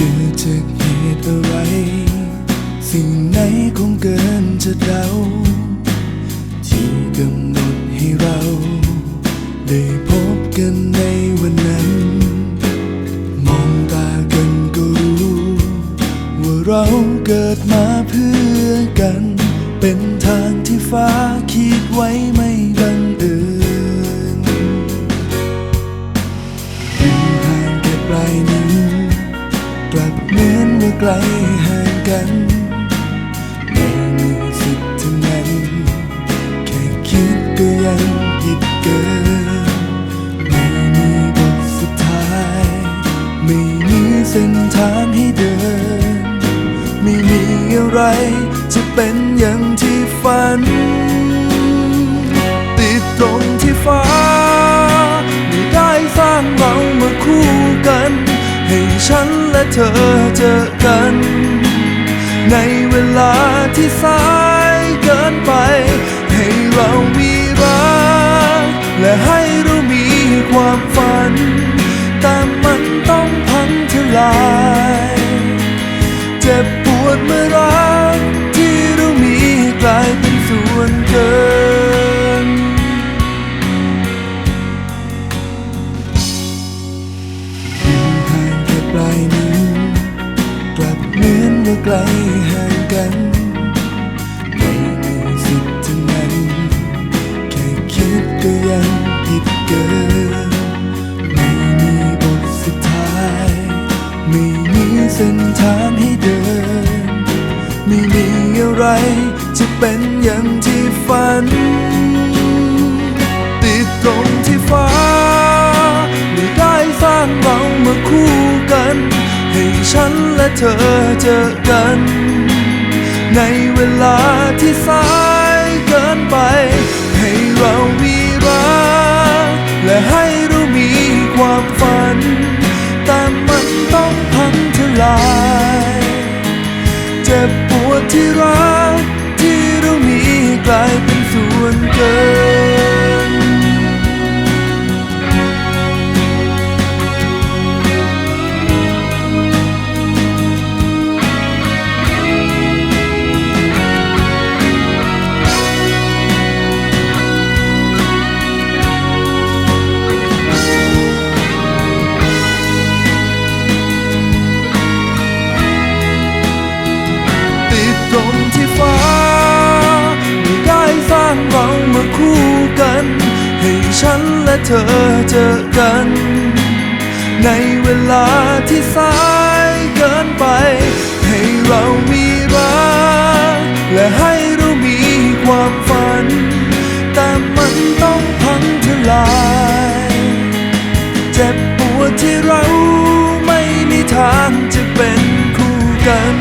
เกิดจากเหตุอะไร สิ่งไหนคงเกินจะเดาที่กำหนดให้เรา ได้พบกันในวันนั้น มองตากันก็รู้ ว่าเราเกิดมาเพื่อกัน เป็นทางที่ฟ้าคิดไว้ไม่ ไกลห่างกันไม่มีสิทธิ์ทั้งนั้นแค่คิดก็ยังผิดเกินไม่มีบทสุดท้าย ไม่มีเส้นทางให้เดิน ไม่มีอะไรจะเป็นอย่างที่ฝัน ติดตรงที่ฟ้า ไม่ได้สร้างเรามาคู่ ให้ฉันและเธอเจอกัน ในเวลาที่สายเกินไป ให้เรามีรัก และให้เรามีความฝัน แต่มันต้องพังทลาย เจ็บปวดเมื่อรั กลห่างกันไม่มีสิทธิ์ทั้งนั้น แค่คิดก็ยังผิดเกิน ไม่มีบทสุดท้าย ไม่มีเส้นทางให้เดิน และเธอเจอกัน ในเวลาที่สายเกินไป ให้เรามีรัก และให้เรามีความฝัน แต่มันต้องพังทลาย เจ็บปวดที่รัก และเธอเจอกัน ในเวลาที่สายเกินไป ให้เรามีรักและให้เรามีความฝัน แต่มันต้องพังทลาย เจ็บปวดที่เราไม่มีทางจะเป็นคู่กัน